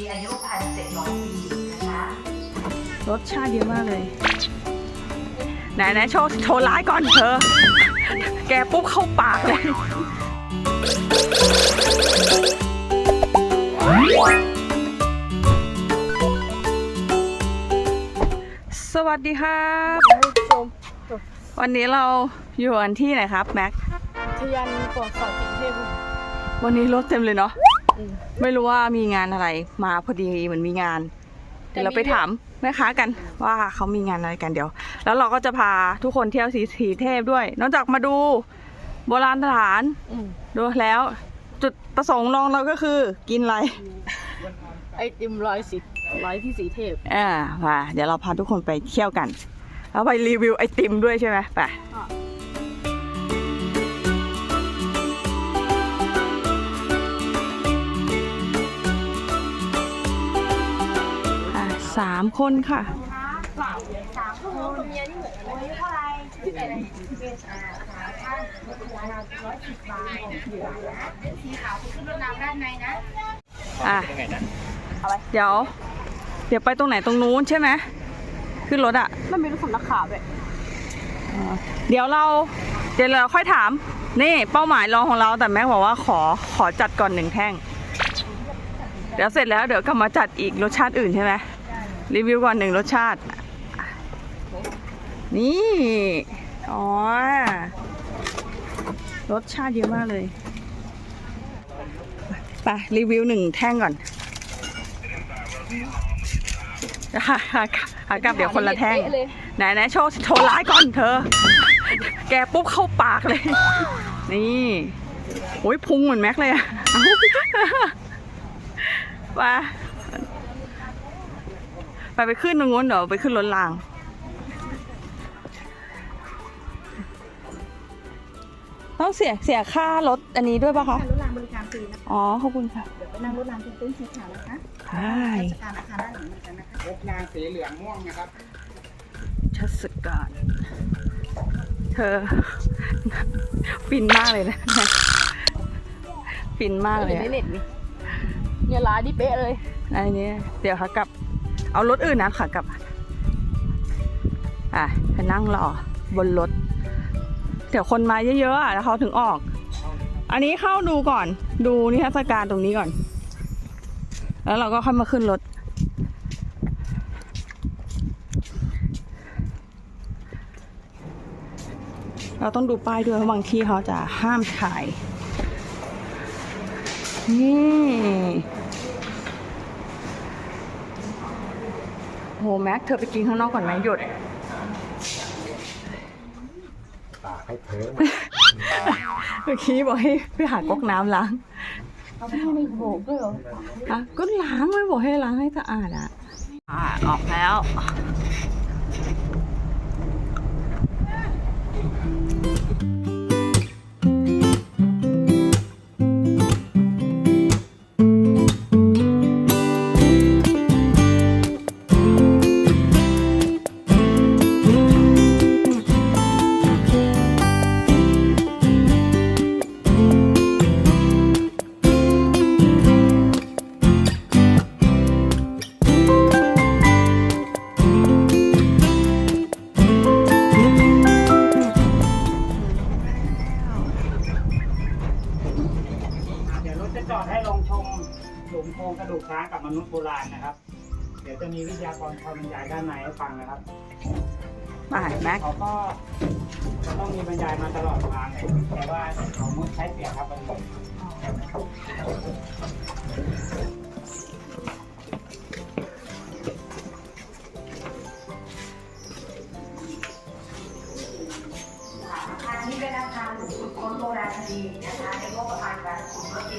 มีอายุพันเจ็ดร้อยปีนะคะรสชาติเยอะมากเลย ไหนไหนโชว์โชว์ร้ายก่อนเธอ แกปุ๊บเข้าปากเลยสวัสดีครับชมวันนี้เราอยู่กันที่ไหนครับ แม็กทยานปลอดสารสีเทพวันนี้รถเต็มเลยเนาะอืม ไม่รู้ว่ามีงานอะไร มาพอดีเหมือนมีงาน เดี๋ยวเราไปถามแม่ค้ากันว่าเขามีงานอะไรกันเดี๋ยว แล้วเราก็จะพาทุกคนเที่ยวสีสีเทพด้วย นอกจากมาดูโบราณสถานอืมดูแล้ว จุดประสงค์ลองเราก็คือ กินอะไรไอติมร้อยสิบร้อยที่สีเทพอ่ามาเดี๋ยวเราพาทุกคนไปเที่ยวกันแล้วไปรีวิวไอติมด้วยใช่ไหมไปามคนค่ะอะเดี๋ยว เดี๋ยวไปตรงไหนตรงนู้นใช่ไหมขึ้นรถอะมันมีรถสำนักข่าวด้วยเดี๋ยวเรา เดี๋ยวเราค่อยถาม นี่เป้าหมายรองของเราแต่แม็กบอกว่าขอขอจัดก่อนหนึ่งแท่ง เดี๋ยวเสร็จแล้วเดี๋ยวกลับมาจัดอีกรสชาติอื่นใช่ไหม รีวิวก่อนหนึ่งรสชาติ นี่ อ๋อ รสชาติเยอะมากเลยไปรีวิวหนึ่งแท่งก่อนหาหาหากลับเดี๋ยวคนละแท่งเป๊ะเลยไหนไหนโชว์โชว์ร้ายก่อนเธอ แกปุ๊บเข้าปากเลย นี่โอ้ยพุงเหมือนแม็กเลยอะไป ไปไปขึ้นตรงนู้นเดี๋ยวไปขึ้นรถราง ต้องเสียเสียค่ารถอันนี้ด้วยปะคะ รถรางบริการฟรีนะคะอ๋อ ขอบคุณค่ะ เดี๋ยวไปนั่งรถรางเป็นเต้นท์สีขาวนะคะใช่ราชการอาคารด้านหลังเหมือนกันนะคะรถรางสีเหลืองม่วงนะครับเทศกาลเธอ ฟินมากเลยนะ ฟินมากเลยในอะ เน็ตนี่เนี่ยร้านนี่เป๊ะเลย อันนี้เดี๋ยวค่ะกลับ เอารถอื่นนะค่ะกลับ อะไปนั่งรอบนรถ เดี๋ยวคนมาเยอะๆอะแล้วเขาถึงออก อันนี้เข้าดูก่อน ดูนิทรรศการตรงนี้ก่อน แล้วเราก็ค่อยมาขึ้นรถ เราต้องดูป้ายด้วยบางที่เขาจะห้ามถ่ายนี่ โหแม็กเธอไปกินข้างนอกก่อนไหมหยุด ปากให้เพ้อเมื่อกี้บอกให้ไปหาก๊อกน้ำล้างเอาไปให้ในโบกด้วยเหรออะก็ล้างไม่บอกให้ล้างให้สะอาดอะ อ่าออกแล้ว มีวิทยากรคอยบรรยายด้านในให้ฟังนะครับมาแม็กเขาก็จะต้องมีบรรยายมาตลอดทางเลยแต่ว่าเขางดใช้เสียงครับวันนี้อาคารนี้เป็นอาคารหลวงขุนค้นโบราณคดีนะคะในงบประมาณการขุดเมื่อปี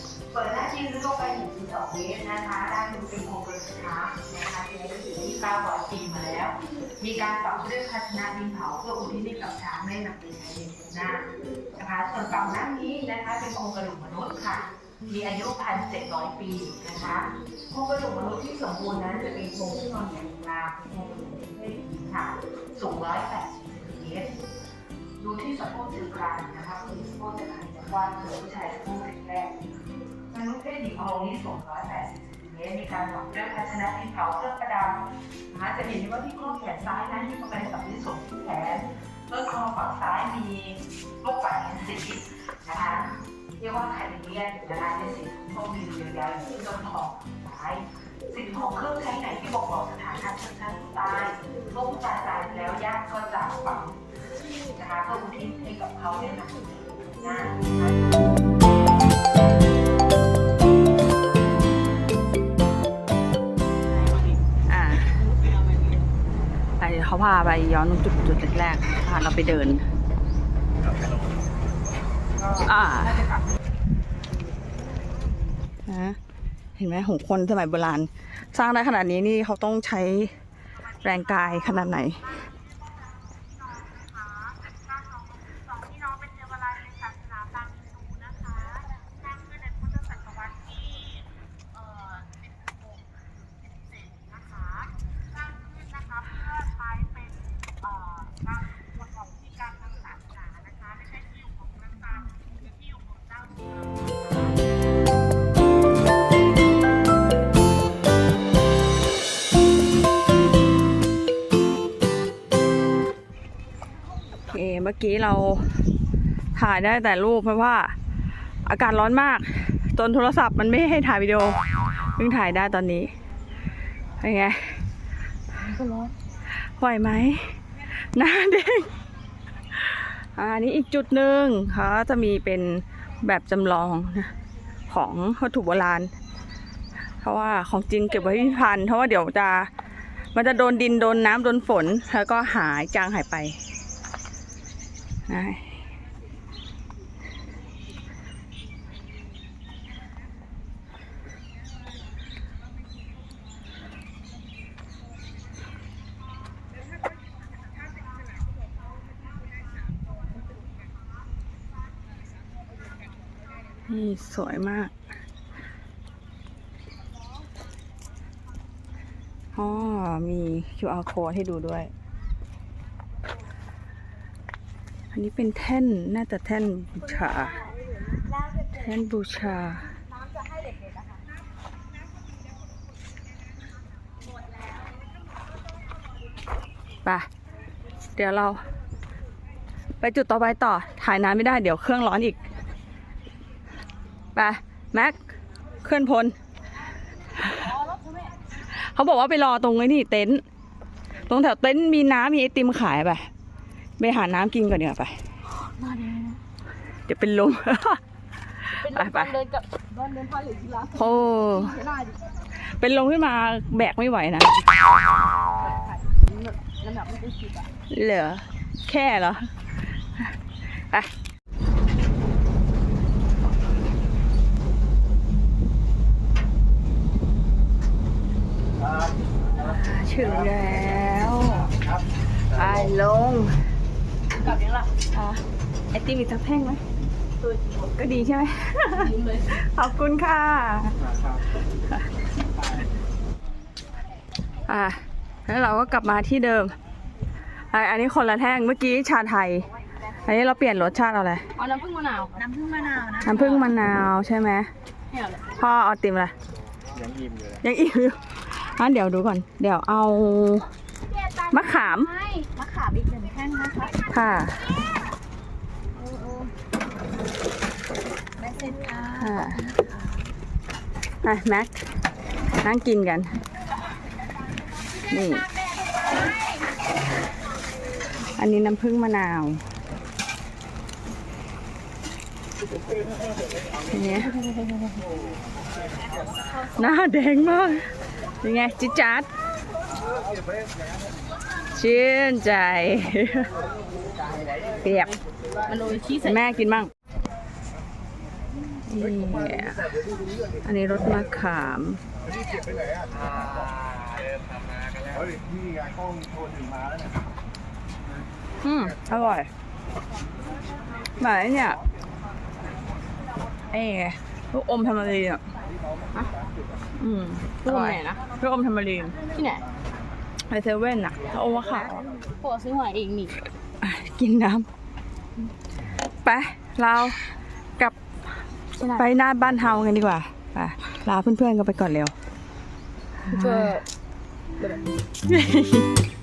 2561 เปิดหน้าที่ลึกลงไปถึง12เมตรนะคะด้านบนเป็นโครงกระดูกช้างนะคะที่ได้ถือที่900ปีมาแล้ว มีการปรับด้วยภาชนะดินเผาเพื่ออุทิศให้กับช้างได้นำไปใช้ในหน้านะคะส่วนฝั่งด้านนี้นะคะเป็นโครงกระดูกมนุษย์ค่ะมีอายุ1,700ปีนะคะโครงกระดูกมนุษย์ที่สมบูรณ์นั้นจะเป็นโครงที่นอนอย่างกลางเป็นโครงกระดูกเพศหญิงค่ะสูง180เซนติเมตรดูที่สะโพกถึงกลางนะคะผู้หญิงสะโพกจะหายจะกว้างส่วนผู้ชายสะโพกแข็งแรงในนุษย์เพศหญิงองเรานี่สูง180เซนติเมตรมีการหวังเรื่องภาชนะดินเผาเครื่องประดับนะคะจะเห็นได้ว่าที่ข้อแขนซ้ายนั้นมีกำไรสับที่สูงที่แขนต้นคอฝั่งซ้ายมีลูกปัดเห็นสีนะคะเรียกว่าไข่เลียนนะคะในสีพวกมีเรียงๆที่ต้นคอซ้ายสิ่งของเครื่องใช้ไหนที่บอกบอกสถานะชนชั้นตายเมื่อผู้ตายตายแล้วญาติก็จะฝังนะคะเพื่ออุทิศให้กับเขาเนี่ยนะนะ เขาพาไปย้อนจุดจุดแรกพาเราไปเดิน อ่าเห็นไหมของคนสมัยโบราณ สร้างได้ขนาดนี้นี่เขาต้องใช้แรงกายขนาดไหน เคเมื่อกี้เราถ่ายได้แต่รูปเพราะว่า อากาศร้อนมาก จนโทรศัพท์มันไม่ให้ถ่ายวิดีโอเพิ่งถ่ายได้ตอนนี้เป็นไงไหวไหมหน้าเด้งอันนี้อีกจุดหนึ่งเขาจะมีเป็นแบบจำลองของวัตถุโบราณ เพราะว่าของจริงเก็บไว้พิพิธภัณฑ์เพราะว่าเดี๋ยวจะมันจะโดนดินโดนน้ำโดนฝน แล้วก็หายจางหายไป นี่สวยมาก อ๋อ มี QR code ให้ดูด้วย อันนี้เป็นแท่นน่าจะแท่นบูชา แท่นบูชา ไป เดี๋ยวเรา ไปจุดต่อไปต่อ ถ่ายนานไม่ได้เดี๋ยวเครื่องร้อนอีก ไป แม็ก เคลื่อนพล เขาบอกว่าไปรอตรงไอ้นี่เต็นท์ ตรงแถวเต็นท์มีน้ำมีไอติมขายไป ไปหาน้ำกินก่อนเดี๋ยวาไปเดี๋ยวเป็นลม เป็นไปไป เดินกับเดินเดินพาอยู่ที่ร้านโอ้เสียหน้าดิเป็นลมขึ้นมาแบกไม่ไหวนะ น้ำหนักไม่ได้สิบอะเหลือแค่เหรอไปถึงแล้วไปลง กลับยังล่ะอะไอติมอีกสักแท่งไหมก็ดีใช่ไหม ยิ้มเลยขอบคุณค่ะ อะ แล้วเราก็กลับมาที่เดิมอะอันนี้คนละแท่ง เมื่อกี้ชาไทย อันนี้เราเปลี่ยนรสชาติเอาอะไร เอาน้ำผึ้งมะนาวน้ำผึ้งมะนาวนะน้ำผึ้งมะนาวใช่ไหมให้เอาเลยพ่อเอาติมอะไร ยังอิ่มอยู่เลยยังอิ่มอยู่งั้นเดี๋ยวดูก่อน เดี๋ยวเอามะขามให้มะขามอีก หนึ่งแท่งนะคะค่ะแม่เสร็จค่ะค่ะอะแม็กนั่งกินกัน นี่ อันนี้น้ำผึ้งมะนาวอันเนี้ยหน้าแดงมากยังไงจิดจัด ชื่นใจเปียบมันโรยชีสใส่แม่กินบ้างนี่อันนี้รสมะขามอืมอร่อยแบบไอ้เนี่ยไอ้ไงลูกอมธรรมรีอะอืมรูปไหนนะลูกอมธรรมรีที่ไหน ในเซเว่นอะแล้วอมมะขามพวกซื้อหวยเองนี่อะกินน้ำไปเรากลับไปหน้าบ้านเฮากันดีกว่าไไปลาเพื่อนๆกันไปก่อนเร็วก็ Hehehe